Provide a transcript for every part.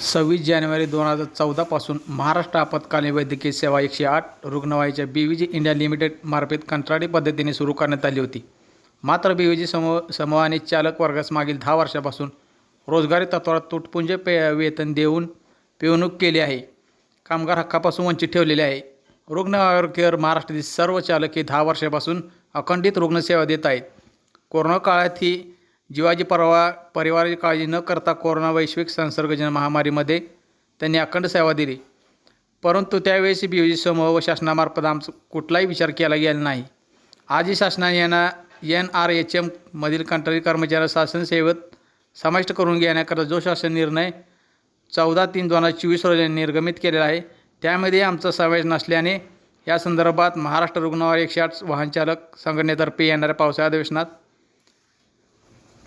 सव्वीस जानेवारी दोन हजार चौदापासून महाराष्ट्र आपत्कालीन वैद्यकीय सेवा एकशे आठ रुग्णवाहिकेच्या B V G India limited मार्फत कंत्राटी पद्धतीने सुरू करण्यात आली होती. मात्र बी व्ही जी समूह समूहाने चालक वर्गास मागील दहा वर्षापासून रोजगारी तत्वात तुटपुंजे पे वेतन देऊन पिवणूक केली आहे. कामगार हक्कापासून वंचित ठेवलेले आहे. रुग्ण केअर महाराष्ट्रातील सर्व चालक हे दहा वर्षापासून अखंडित रुग्णसेवा देत आहेत. कोरोना काळात ही जीवाची परवा परिवाराची काळजी न करता कोरोना वैश्विक संसर्गजन्य महामारीमध्ये त्यांनी अखंड सेवा दिली. परंतु त्यावेळेस बी जी समूह व शासनामार्फत आमचा कुठलाही विचार केला गेला नाही. आजही शासनाने यांना एन आर एच एममधील कंत्राटी कर्मचारी शासन सेवेत समाविष्ट करून घेण्याकरता जो शासन निर्णय चौदा तीन दोन हजार चोवीस रोजी निर्गमित केलेला आहे त्यामध्ये आमचा समावेश नसल्याने या संदर्भात महाराष्ट्र रुग्णवाहिका एकशे आठ वाहनचालक संघटनेतर्फे येणाऱ्या पावसाळ्या अधिवेशनात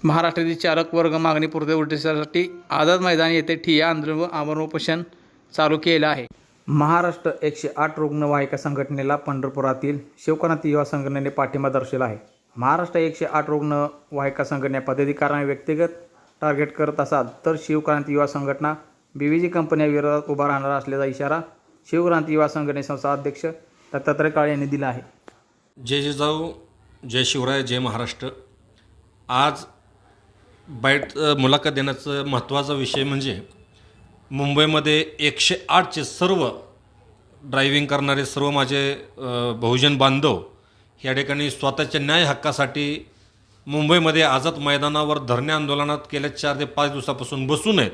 महाराष्ट्रातील चालक वर्ग मागणी पूर्ती उद्देशासाठी आझाद मैदान येथे ठिय्या आंदोलन व आमरण उपोषण चालू केलं आहे. महाराष्ट्र एकशे आठ रुग्णवाहिका संघटनेला पंढरपुरातील शिवक्रांती युवा संघटनेने पाठिंबा दर्शवला आहे. महाराष्ट्र एकशे आठ रुग्णवाहिका संघटना पदाधिकाऱ्यांना व्यक्तिगत टार्गेट करत असाल तर शिवक्रांती युवा संघटना बी व्ही जी कंपन्या विरोधात उभा राहणार असल्याचा इशारा शिवक्रांती युवा संघटने संस्था अध्यक्ष दत्तात्रय काळे यांनी दिला आहे. जय जिजाऊ जय शिवराय जय महाराष्ट्र. आज बाईट मुलाखत देण्याचं महत्त्वाचा विषय म्हणजे मुंबईमध्ये एकशे आठचे सर्व ड्रायव्हिंग करणारे सर्व माझे बहुजन बांधव या ठिकाणी स्वतःच्या न्याय हक्कासाठी मुंबईमध्ये आझाद मैदानावर धरणे आंदोलनात गेल्या चार ते पाच दिवसापासून बसून आहेत.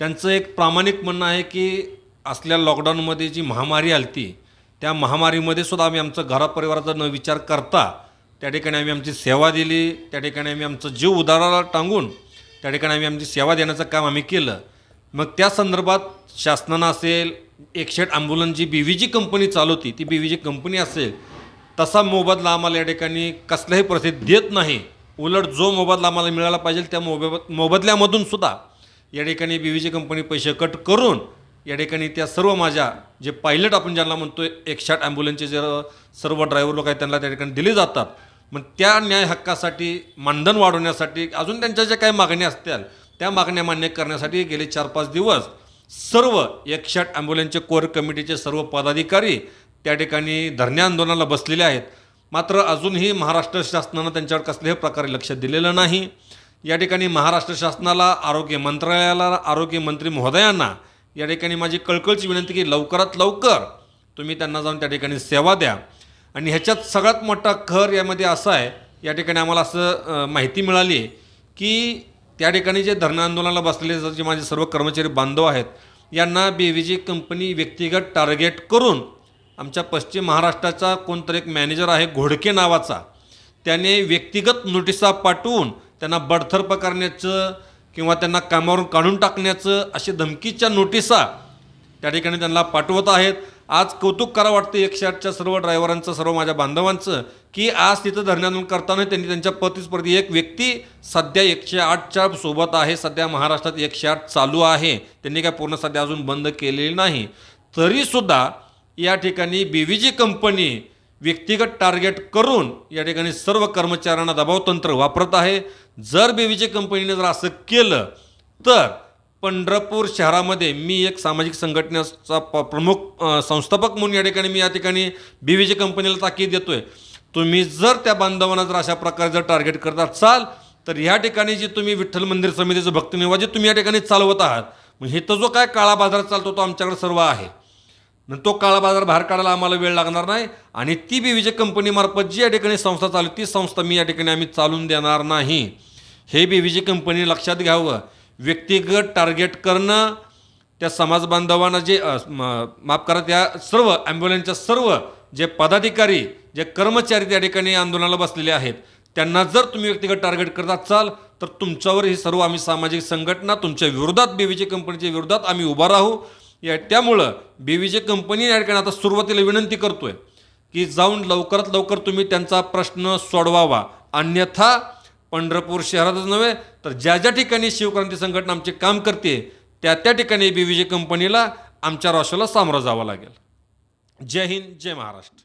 त्यांचं एक प्रामाणिक म्हणणं आहे की असल्या लॉकडाऊनमध्ये जी महामारी आली ती त्या महामारीमध्ये सुद्धा आम्ही आमचं घरापरिवाराचा न विचार करता त्या ठिकाणी आम्ही आमची सेवा दिली त्या ठिकाणी आम्ही आमचं जीव उदाराला टांगून त्या ठिकाणी आम्ही आमची सेवा देण्याचं काम आम्ही केलं. मग त्या संदर्भात शासनानं असेल एकशेट आठ ॲम्ब्युलन्स जी बी व्ही जी कंपनी चालवती ती बी व्ही जी कंपनी असेल तसा मोबदला आम्हाला या ठिकाणी कसलाही प्रसिद्ध देत नाही. उलट जो मोबदला आम्हाला मिळाला पाहिजे त्या मोब मोबदल्यामधून सुद्धा या ठिकाणी बी व्ही जी कंपनी पैसे कट करून या ठिकाणी त्या सर्व माझ्या जे पायलट आपण ज्यांना म्हणतो एकशेट ॲम्ब्युलन्सचे जे सर्व ड्रायव्हर लोक आहेत त्यांना त्या ठिकाणी दिले जातात. मग त्या न्याय हक्कासाठी मानधन वाढवण्यासाठी अजून त्यांच्या ज्या काही मागण्या असतील त्या मागण्या मान्य करण्यासाठी गेले चार पाच दिवस सर्व एकशे आठ ॲम्ब्युलन्सचे कोर कमिटीचे सर्व पदाधिकारी त्या ठिकाणी धरणे आंदोलनाला बसलेले आहेत. मात्र अजूनही महाराष्ट्र शासनानं त्यांच्यावर कसल्याही प्रकारे लक्ष दिलेलं नाही. या ठिकाणी महाराष्ट्र शासनाला आरोग्य मंत्रालयाला आरोग्य मंत्री महोदयांना या ठिकाणी माझी कळकळची विनंती की लवकरात लवकर तुम्ही त्यांना जाऊन त्या ठिकाणी सेवा द्या. आणि ह्याच्यात सगळ्यात मोठा खर यामध्ये असा आहे या ठिकाणी आम्हाला असं माहिती मिळाली आहे की त्या ठिकाणी जे धरणं आंदोलनाला बसलेले जे माझे सर्व कर्मचारी बांधव आहेत यांना बी कंपनी व्यक्तिगत टार्गेट करून आमच्या पश्चिम महाराष्ट्राचा कोणतरी एक मॅनेजर आहे घोडके नावाचा त्याने व्यक्तिगत नोटिसा पाठवून त्यांना बडथर्प करण्याचं किंवा त्यांना कामावरून काढून टाकण्याचं अशी धमकीच्या नोटिसा त्या ठिकाणी त्यांना पाठवत आहेत. आज कौतुक करा वाटतं एकशे आठच्या सर्व ड्रायव्हरांचं सर्व माझ्या बांधवांचं की आज तिथं धरण्यातून करताना त्यांनी त्यांच्या प्रतिस्पर्धी एक व्यक्ती सध्या एकशे आठच्या सोबत आहे सध्या महाराष्ट्रात एकशे आठ चालू आहे. त्यांनी काय पूर्ण सध्या अजून बंद केलेली नाही. तरीसुद्धा या ठिकाणी बी व्ही जी कंपनी व्यक्तिगत टार्गेट करून या ठिकाणी सर्व कर्मचाऱ्यांना दबावतंत्र वापरत आहे. जर बी व्ही जी कंपनीने जर असं केलं तर पंढरपूर शहरामध्ये मी एक सामाजिक संघटनेचा प प्रमुख संस्थापक म्हणून या ठिकाणी मी या ठिकाणी बी व्ही जी कंपनीला ताकीद आहे तुम्ही जर त्या बांधवांना जर अशा प्रकारे जर टार्गेट करत असाल तर ह्या ठिकाणी जे तुम्ही विठ्ठल मंदिर समितीचं भक्तनिवा जे तुम्ही या ठिकाणी चालवत आहात मग हे तर जो काय काळा बाजार चालतो तो आमच्याकडे सर्व आहे. तो काळा बाजार बाहेर काढायला आम्हाला वेळ लागणार नाही आणि ती बी विजय कंपनीमार्फत जी या ठिकाणी संस्था चालू ती संस्था मी या ठिकाणी आम्ही चालून देणार नाही. हे बी विजय कंपनी लक्षात घ्यावं. व्यक्तिगत टार्गेट करणं त्या समाज बांधवांना जे म- माफ करा त्या सर्व ॲम्ब्युलन्सच्या सर्व जे पदाधिकारी जे कर्मचारी त्या ठिकाणी आंदोलनाला बसलेले आहेत त्यांना जर तुम्ही व्यक्तिगत टार्गेट करत असाल तर तुमच्यावर ही सर्व आम्ही सामाजिक संघटना तुमच्या विरोधात बी कंपनीच्या विरोधात आम्ही उभा राहू. या त्यामुळं बी व्ही जे कंपनी या ठिकाणी आता सुरुवातीला विनंती करतोय की जाऊन लवकरात लवकर तुम्ही त्यांचा प्रश्न सोडवावा. अन्यथा पंढरपूर शहरातच नव्हे तर ज्या ज्या ठिकाणी शिवक्रांती संघटना आमचे काम करते त्या त्या ठिकाणी बी विजय कंपनीला आमच्या राष्ट्राला सामोरं जावं लागेल. जय हिंद जय महाराष्ट्र.